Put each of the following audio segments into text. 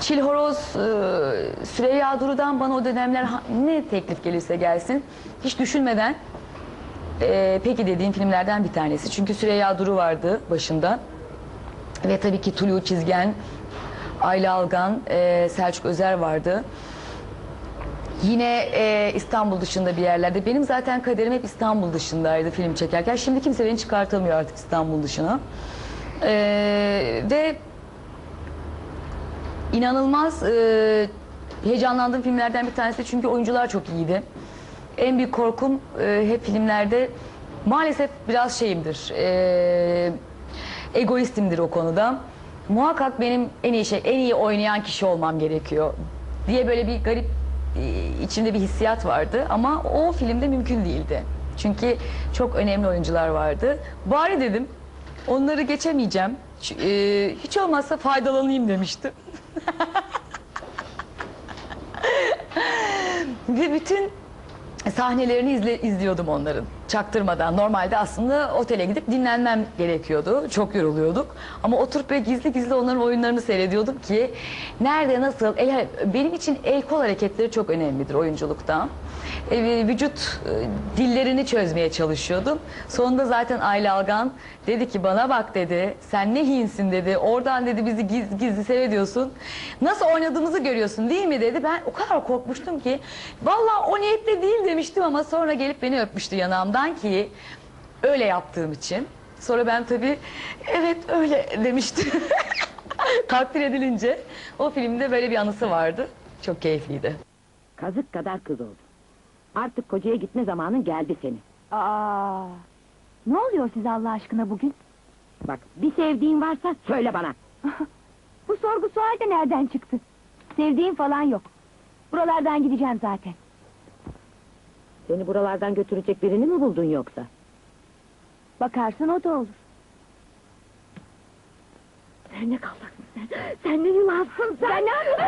Çil Horoz, e, Süreyya Duru'dan bana o dönemler ne teklif gelirse gelsin hiç düşünmeden e, peki dediğim filmlerden bir tanesi. Çünkü Süreyya Duru vardı başında ve tabii ki Tulu Çizgen, Ayla Algan, e, Selçuk Özer vardı. Yine e, İstanbul dışında bir yerlerde. Benim zaten kaderim hep İstanbul dışındaydı film çekerken. Şimdi kimse beni çıkartamıyor artık İstanbul dışına. E, ve inanılmaz e, heyecanlandığım filmlerden bir tanesi çünkü oyuncular çok iyiydi. En büyük korkum e, hep filmlerde maalesef biraz şeyimdir. E, egoistimdir o konuda. Muhakkak benim en iyi şey, en iyi oynayan kişi olmam gerekiyor diye böyle bir garip e, içimde bir hissiyat vardı ama o filmde mümkün değildi. Çünkü çok önemli oyuncular vardı. Bari dedim onları geçemeyeceğim. E, hiç olmazsa faydalanayım demiştim. Ve bütün sahnelerini izle, izliyordum onların çaktırmadan. Normalde aslında otele gidip dinlenmem gerekiyordu. Çok yoruluyorduk. Ama oturup böyle gizli gizli onların oyunlarını seyrediyordum ki nerede nasıl el, benim için el kol hareketleri çok önemlidir oyunculukta. E, vücut e, dillerini çözmeye çalışıyordum. Sonunda zaten Ayla Algan dedi ki bana bak dedi. Sen ne hinsin dedi. Oradan dedi bizi gizli, gizli seyrediyorsun. Nasıl oynadığımızı görüyorsun değil mi dedi. Ben o kadar korkmuştum ki. Vallahi o niyetle değil demiştim ama sonra gelip beni öpmüştü yanağımdan ki öyle yaptığım için. Sonra ben tabii evet öyle demiştim. Takdir edilince o filmde böyle bir anısı vardı. Çok keyifliydi. Kazık kadar kız oldu. Artık kocaya gitme zamanın geldi senin. Aa, ne oluyor size Allah aşkına bugün? Bak bir sevdiğin varsa söyle bana. Bu sorgu sual de nereden çıktı? Sevdiğim falan yok. Buralardan gideceğim zaten. Seni buralardan götürecek birini mi buldun yoksa? Bakarsın o da olur. Sen ne kallaksın sen? Sen ne yılansın sen? Sen ne yapıyorsun?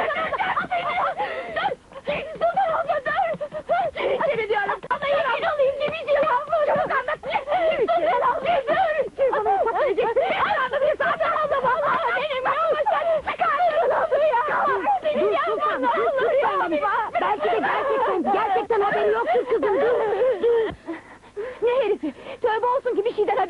Dur dur abla dur. Seni seviyorum. Sana yemin olayım ne bir şey yapma. Çabuk anlat. Ne bir şey yapma. Dur. Siz bana yapabileceksin. Anladım bir abla valla. Benim yapmışlar. Çıkartın onu ya. Benim yapmam ne olur ya. Belki de gerçekten, gerçekten haberi yoktur kızım. Dur, dur. Ne herifi? Tövbe olsun ki bir şeyden haberi